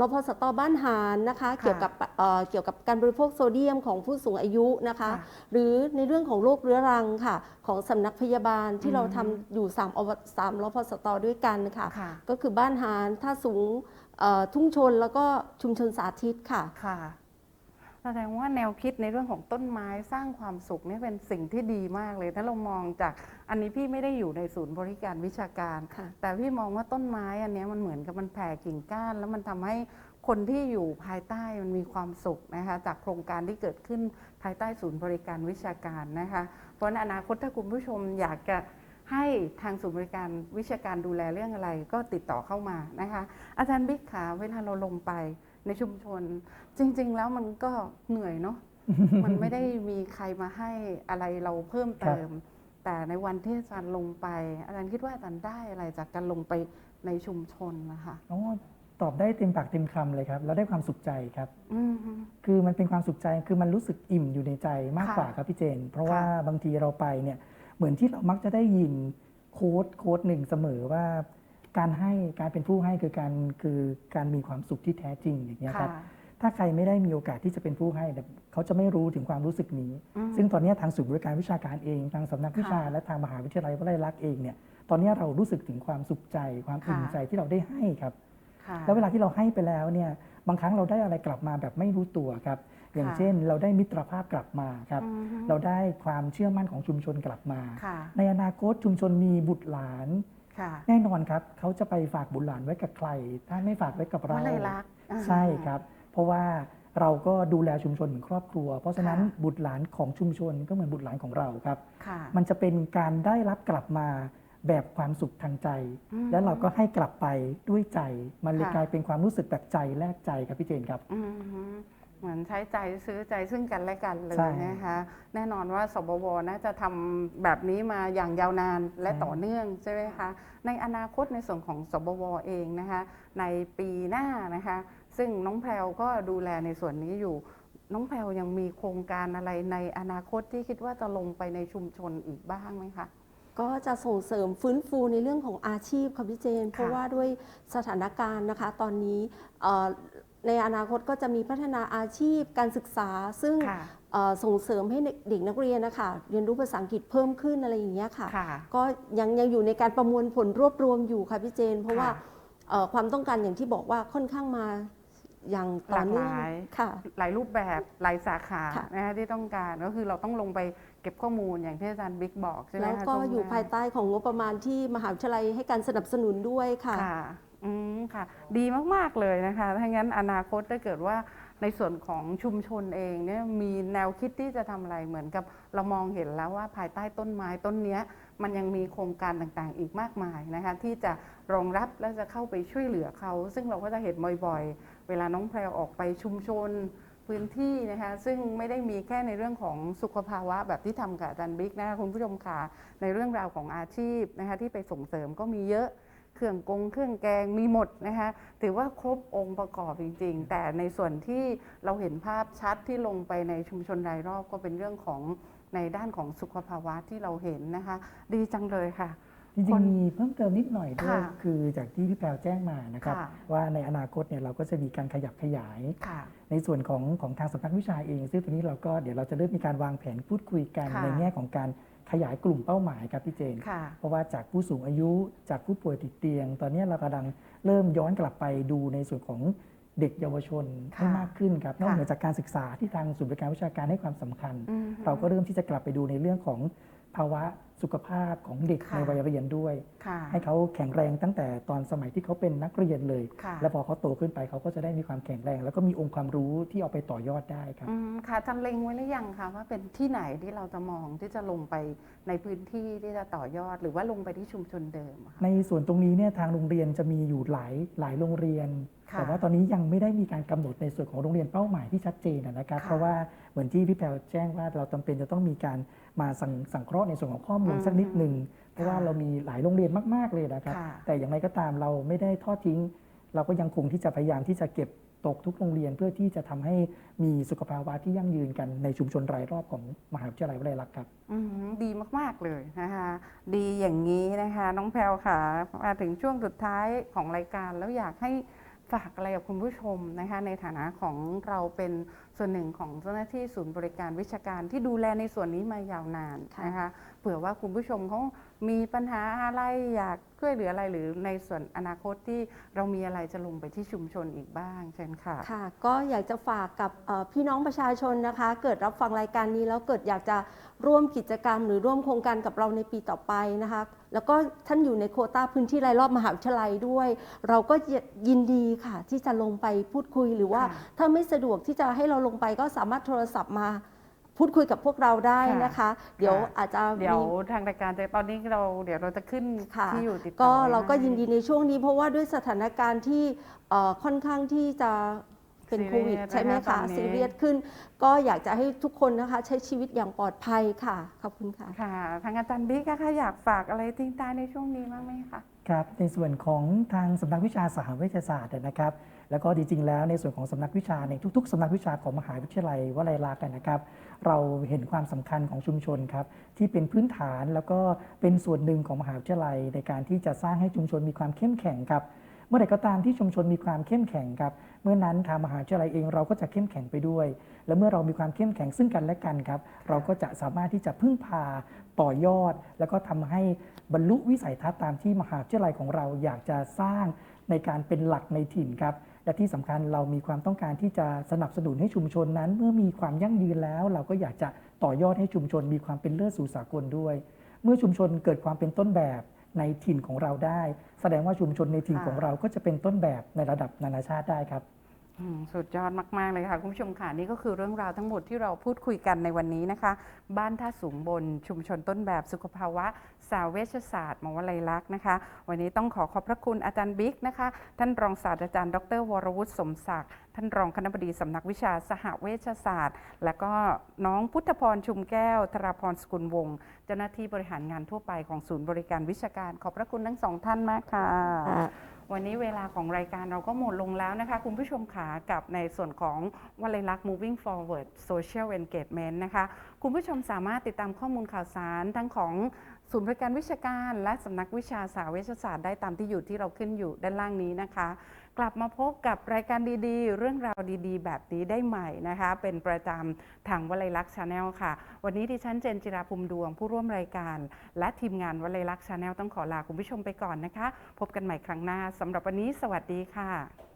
Speaker 2: รพสตบ้านหารนะคะ
Speaker 1: ค่ะ
Speaker 2: เกี่ยวกับเอ่อเกี่ยวกับการบริโภคโซเดียมของผู้สูงอายุนะคะ
Speaker 1: ค่ะ
Speaker 2: หรือในเรื่องของโรคเรื้อรังค่ะ ของสำนักพยาบาลที่
Speaker 1: อืม
Speaker 2: เราทำอยู่3อวสามรพสตด้วยกันค่ะ
Speaker 1: ค่ะ
Speaker 2: ก็คือบ้านหารท่าสูงเอ่อทุ่งชนแล้วก็ชุมชนสาธิตค่ะ
Speaker 1: ค่ะ แสดงว่าแนวคิดในเรื่องของต้นไม้สร้างความสุขเนี่ยเป็นสิ่งที่ดีมากเลย ถ้าเรามองจากอันนี้พี่ไม่ได้อยู่ในศูนย์บริการวิชาการ
Speaker 2: ค่ะ
Speaker 1: แต่พี่มองว่าต้นไม้อันเนี้ยมันเหมือนกับมันแผ่กิ่งก้าน แล้วมันทำให้คนที่อยู่ภายใต้มันมีความสุขนะคะจากโครงการที่เกิดขึ้นภายใต้ศูนย์บริการวิชาการนะคะเพราะในอนาคตถ้าคุณผู้ชมอยากจะให้ทางศูนย์บริการวิชาการดูแลเรื่องอะไร ก็ติดต่อเข้ามานะคะ อาจารย์บิ๊กขาเวลาเราลงไป ในชุมชน จริง ๆ แล้วมันก็เหนื่อยเนาะมันไม่ได้มีใครมาให้อะไรเราเพิ่มเติม แต่ในวันที่อาจารย์ลงไป อาจารย์คิดว่าอาจารย์ได้อะไรจากการลงไปในชุมชนนะคะ
Speaker 3: อ๋อตอบได้เต็มปากเต็มคำเลยครับ แล้วได้ความสุขใจครับ
Speaker 1: อืมฮึ
Speaker 3: คือมันเป็นความสุขใจคือมันรู้สึกอิ่มอยู่ในใจมาก
Speaker 1: ค่ะ
Speaker 3: กว่าครับพี่เจน เพราะว่า
Speaker 1: ค่ะ
Speaker 3: บางทีเราไปเนี่ยเหมือนที่เรามักจะได้ยินโค้ดโค้ดหนึ่งเสมอว่า การให้การเป็นผู้ให้คือการคือการมีความสุขที่แท้จริงอย่างเงี้ยครับ
Speaker 1: ค่ะ
Speaker 3: ถ้าใครไม่ได้มีโอกาสที่จะเป็นผู้ให้เนี่ยเขาจะไม่รู้ถึงความรู้สึกนี้
Speaker 1: อืม
Speaker 3: ซึ่งตอนนี้ทางศูนย์บริการวิชาการเอง ทางสำนักวิชา
Speaker 1: ค่ะ
Speaker 3: และทางมหาวิทยาลัยวลัยลักษณ์เองเนี่ยตอนนี้เรารู้สึกถึงความสุขใจ ความอิ่ม
Speaker 1: ค่ะ
Speaker 3: ใจที่เราได้ให้ครับ
Speaker 1: ค่ะ
Speaker 3: แล้วเวลาที่เราให้ไปแล้วเนี่ยบางครั้งเราได้อะไรกลับมาแบบไม่รู้ตัวครับ อย่าง
Speaker 1: ค่ะ
Speaker 3: เช่น เราได้มิตรภาพกลับมาครับ
Speaker 1: อืมฮึ
Speaker 3: เราได้ความเชื่อมั่นของชุมชนกลับมา
Speaker 1: ค่ะ
Speaker 3: ในอนาคตชุมชนมีบุตรหลาน
Speaker 1: ค่ะ
Speaker 3: แน่นอนครับเขาจะไปฝากบุตรหลานไว้กับใคร ถ้าไม่ฝากไว้กับ
Speaker 1: ว
Speaker 3: เรา
Speaker 1: ลัยลักษณ์อ่า
Speaker 3: ใช่ครับ เพราะว่าเราก็ดูแลชุมชนเหมือนครอบครัว เพราะฉะนั้น
Speaker 1: ค่ะ
Speaker 3: บุตรหลานของชุมชนก็เหมือนบุตรหลานของเราครับ
Speaker 1: ค่ะ
Speaker 3: มันจะเป็นการได้รับกลับมาแบบความสุขทางใจ
Speaker 1: อืม
Speaker 3: แล้วเราก็ให้กลับไปด้วยใจ มันเลย
Speaker 1: ค่ะ
Speaker 3: กลายเป็นความรู้สึกแบบใจแลกใจครับพี่เจนครับ
Speaker 1: อืมฮึ เหมือนใช้ใจซื้อใจซึ่งกันและกันเลย
Speaker 3: ใช่
Speaker 1: นะคะแน่นอนว่าสบวน่าจะทำแบบนี้มาอย่างยาวนานและ
Speaker 3: ใช่
Speaker 1: ต่อเนื่องใช่ไหมคะในอนาคตในส่วนของสบวเองนะคะในปีหน้านะคะซึ่งน้องแพรวก็ดูแลในส่วนนี้อยู่ น้องแพรวยังมีโครงการอะไรในอนาคตที่คิดว่าจะลงไปในชุมชนอีกบ้างไหมคะ
Speaker 2: ก็จะส่งเสริมฟื้นฟูในเรื่องของอาชีพค่ะพี่เจน เพราะว่าด้วยสถานการณ์นะคะ ตอนนี้เอ่อ ในอนาคตก็จะมีพัฒนาอาชีพการศึกษา ซึ่ง
Speaker 1: ค่ะ
Speaker 2: เอ่อส่งเสริมให้เด็กนักเรียนนะคะเรียนรู้ภาษาอังกฤษเพิ่มขึ้นอะไรอย่างเงี้ยค่ะ
Speaker 1: ค่ะ
Speaker 2: ก็ยังยังอยู่ในการประมวลผลรวบรวมอยู่ค่ะพี่เจน เพราะว่า
Speaker 1: ค่ะ
Speaker 2: เอ่อความต้องการอย่างที่บอกว่าค่อนข้างมาอย่างต่อเนื่อง
Speaker 1: หลากหลาย
Speaker 2: ค่ะ
Speaker 1: หลายรูปแบบหลายสาขา
Speaker 2: ค่ะ
Speaker 1: นะคะที่ต้องการก็คือเราต้องลงไปเก็บข้อมูลอย่างที่อาจารย์บิ๊กบอกใช่ไหม
Speaker 2: แล้ว
Speaker 1: คะ
Speaker 2: ก็
Speaker 1: ช่วง
Speaker 2: อยู่
Speaker 1: หน้
Speaker 2: ภายใต้ของงบประมาณที่มหาวิทยาลัยให้การสนับสนุนด้วยค่ะ
Speaker 1: ค่ะ อืมค่ะ ดีมากๆเลยนะคะถ้างั้นอนาคตถ้าเกิดว่าในส่วนของชุมชนเองเนี่ยมีแนวคิดที่จะทำอะไรเหมือนกับเรามองเห็นแล้วว่าภายใต้ต้นไม้ต้นเนี้ย มันยังมีโครงการต่างๆ อีกมากมายนะคะ ที่จะรองรับและจะเข้าไปช่วยเหลือเขา ซึ่งเราก็จะเห็นบ่อยๆ เวลาน้องแพรวออกไปชุมชนพื้นที่นะคะ ซึ่งไม่ได้มีแค่ในเรื่องของสุขภาวะแบบที่ทำกับอาจารย์บิ๊กนะคะคุณผู้ชมค่ะในเรื่องราวของอาชีพนะคะที่ไปส่งเสริมก็มีเยอะ เครื่องกงเครื่องแกงมีหมดนะคะถือว่าครบองค์ประกอบจริง ๆ แต่ในส่วนที่เราเห็นภาพชัดที่ลงไปในชุมชนรายรอบก็เป็นเรื่องของในด้านของสุขภาวะที่เราเห็นนะคะ ดีจังเลยค่ะ
Speaker 3: จริ
Speaker 1: ค
Speaker 3: ง
Speaker 1: น
Speaker 3: ๆมีเพิ่มเติมนิดหน่อยด้วย
Speaker 1: ค่ะ
Speaker 3: คือจากที่พี่แพรวแจ้งมานะครับ
Speaker 1: ค่ะ
Speaker 3: ว่าในอนาคตเนี่ยเราก็จะมีการขยับขยาย
Speaker 1: ค่ะ
Speaker 3: ในส่วนของของทางสำนักวิชาเอง ซึ่งตรงนี้เราก็เดี๋ยวเราจะเริ่มมีการวางแผนพูดคุยกัน
Speaker 1: ค่ะ
Speaker 3: ในแง่ของการ ขยายกลุ่มเป้าหมายครับพี่เจน
Speaker 1: ค่ะ
Speaker 3: เพราะว่าจากผู้สูงอายุจากผู้ป่วยติดเตียง ตอนนี้เรากำลังเริ่มย้อนกลับไปดูในส่วนของเด็กเยาวชนให้
Speaker 1: ค่ะ
Speaker 3: มากขึ้นครับนอก
Speaker 1: ค่ะ
Speaker 3: เหนือจากการศึกษาที่ทางศูนย์บริการวิชาการให้ความสำคัญ
Speaker 1: อืม
Speaker 3: เราก็เริ่มที่จะกลับไปดูในเรื่องของ ภาวะสุขภาพของเด็ก
Speaker 1: ค่ะ
Speaker 3: ในวัยเรียนด้วย
Speaker 1: ค่ะ
Speaker 3: ให้เขาแข็งแรงตั้งแต่ตอนสมัยที่เขาเป็นนักเรียนเลย
Speaker 1: ค่ะ
Speaker 3: แล้วพอเขาโตขึ้นไปเขาก็จะได้มีความแข็งแรง แล้วก็มีองค์ความรู้ที่เอาไปต่อยอดได้ครับ
Speaker 1: อืมค่ะท่านเล็งไว้หรือยังคะว่าเป็นที่ไหนที่เราจะมองที่จะลงไปในพื้นที่ที่จะต่อยอด หรือว่าลงไปที่ชุมชนเดิมอะคะ
Speaker 3: ในส่วนตรงนี้เนี่ยทางโรงเรียนจะมีอยู่หลายหลายโรงเรียน
Speaker 1: ค่ะ
Speaker 3: แต่ว่าตอนนี้ยังไม่ได้มีการกำหนดในส่วนของโรงเรียนเป้าหมายที่ชัดเจนนะครับ
Speaker 1: ค่ะ
Speaker 3: เพราะว่าเหมือนที่พี่แพรวแจ้งว่าเราจำเป็นจะต้องมีการ มาสังสังเคราะห์ในส่วนของข้อมูล
Speaker 1: อืม
Speaker 3: สักนิดหนึ่งเพราะว่า
Speaker 1: ค่ะ
Speaker 3: เรามีหลายโรงเรียนมากๆเลยนะครับ
Speaker 1: ค่ะ
Speaker 3: แต่อย่างไรก็ตามเราไม่ได้ทอดทิ้ง เราก็ยังคงที่จะพยายามที่จะเก็บตกทุกโรงเรียนเพื่อที่จะทำให้มีสุขภาวะที่ยั่งยืนกันในชุมชนรายรอบของมหาวิทยาลัยวลัยลักษณ์ครับ
Speaker 1: อืมดีมาก ๆ เลยนะคะ ดีอย่างนี้นะคะ น้องแพลวค่ะมาถึงช่วงสุดท้ายของรายการแล้วอยากให้ ฝากอะไรกับคุณผู้ชมนะคะในฐานะของเราเป็นส่วนหนึ่งของเจ้าหน้าที่ศูนย์บริการวิชาการที่ดูแลในส่วนนี้มายาวนานนะคะเผื่อว่าคุณผู้ชมเขามีปัญหาอะไรอยากช่วยเหลืออะไรหรือในส่วนอนาคตที่เรามีอะไรจะลงไปที่ชุมชนอีกบ้างเช่นค่ะ
Speaker 2: ค่ะ ก็อยากจะฝากกับพี่น้องประชาชนนะคะ เกิดรับฟังรายการนี้แล้วเกิดอยากจะร่วมกิจกรรม หรือร่วมโครงการกับเราในปีต่อไปนะคะ แล้วก็ท่านอยู่ในโควต้าพื้นที่รายรอบมหาวิทยาลัยด้วย เราก็ยินดีค่ะที่จะลงไปพูดคุยหรือว่า
Speaker 1: ค่ะ
Speaker 2: ถ้าไม่สะดวกที่จะให้เราลงไปก็สามารถโทรศัพท์มาพูดคุยกับพวกเราได้นะคะ เดี๋ยวอาจจะ
Speaker 1: เดี๋ยว
Speaker 2: มี
Speaker 1: ทางรายการจะตอนนี้เราเดี๋ยวเราจะขึ้น
Speaker 2: ค่ะ
Speaker 1: ที่อยู่ติดต่อ
Speaker 2: ก็
Speaker 1: ไว้
Speaker 2: เราก็
Speaker 1: ให้
Speaker 2: ยินดีในช่วงนี้เพราะว่าด้วยสถานการณ์ที่เอ่อค่อนข้างที่จะ เป็นโควิด
Speaker 1: ซีเรียส
Speaker 2: ใช่ไหม
Speaker 1: นะคะตอ
Speaker 2: คะ
Speaker 1: นนี้
Speaker 2: ซีเรียสขึ้น ก็อยากจะให้ทุกคนนะคะใช้ชีวิตอย่างปลอดภัยค่ะ ขอบคุณค่ะ
Speaker 1: ค่ะ ทางอาจารย์บิ๊กอะค่ะอยากฝากอะไรทิ้งท้ายในช่วงนี้บ้างไหมคะ
Speaker 3: ครับ ในส่วนของทางสำนักวิชาสหเวชศาสตร์นะครับ แล้วก็จริงๆแล้วในส่วนของสำนักวิชาในทุกๆสำนักวิชาของมหาวิทยาลัยวลัยลักษณ์นะครับ เราเห็นความสำคัญของชุมชนครับที่เป็นพื้นฐานแล้วก็เป็นส่วนหนึ่งของมหาวิทยาลัยในการที่จะสร้างให้ชุมชนมีความเข้มแข็งครับ เมื่อใดก็ตามที่ชุมชนมีความเข้มแข็งครับ เมื่อนั้นทางมหาวิทยาลัยเองเราก็จะเข้มแข็งไปด้วย และเมื่อเรามีความเข้มแข็งซึ่งกันและกันครับ เราก็จะสามารถที่จะพึ่งพาต่อยอด แล้วก็ทำให้บรรลุวิสัยทัศน์ตามที่มหาวิทยาลัยของเราอยากจะสร้างในการเป็นหลักในถิ่นครับและที่สำคัญเรามีความต้องการที่จะสนับสนุนให้ชุมชนนั้น เมื่อมีความยั่งยืนแล้ว เราก็อยากจะต่อยอดให้ชุมชนมีความเป็นเลิศสู่สากลด้วย เมื่อชุมชนเกิดความเป็นต้นแบบ ในถิ่นของเราได้ แสดงว่าชุมชนในถิ่นของเราก็จะเป็นต้นแบบในระดับนานาชาติได้ครับ
Speaker 1: สุดยอดมาก ๆ เลยค่ะ คุณผู้ชมค่ะ นี่ก็คือเรื่องราวทั้งหมดที่เราพูดคุยกันในวันนี้นะคะ บ้านท่าสูงบนชุมชนต้นแบบสุขภาวะ สาวเวชศาสตร์มวลัยลักษณ์นะคะ วันนี้ต้องขอขอบพระคุณอาจารย์บิ๊กนะคะ ท่านรองศาสตราจารย์ ดร วรวุฒิสมศักดิ์ท่านรองคณบดีสำนักวิชาสหเวชศาสตร์ และก็น้องพุทธพรชุมแก้ว ธราพรสกุลวงศ์เจ้าหน้าที่บริหารงานทั่วไปของศูนย์บริการวิชาการ ขอบพระคุณทั้งสองท่านมากค่ะ วันนี้เวลาของรายการเราก็หมดลงแล้วนะคะ คุณผู้ชมขากับในส่วนของวลัยลักษณ์ moving forward social engagement นะคะ คุณผู้ชมสามารถติดตามข้อมูลข่าวสารทั้งของ ศูนย์บริการวิชาการและสำนักวิชาสาวเวชศาสตร์ได้ตามที่อยู่ที่เราขึ้นอยู่ด้านล่างนี้นะคะ กลับมาพบกับรายการดีๆ เรื่องราวดีๆ แบบนี้ได้ใหม่นะคะ เป็นประจำทางวลัยลักษณ์ชาแนลค่ะ วันนี้ดิฉันเจนจิราภูมิดวงผู้ร่วมรายการ และทีมงานวลัยลักษณ์ชาแนลต้องขอลาคุณผู้ชมไปก่อนนะคะ พบกันใหม่ครั้งหน้าสำหรับวันนี้ สวัสดีค่ะ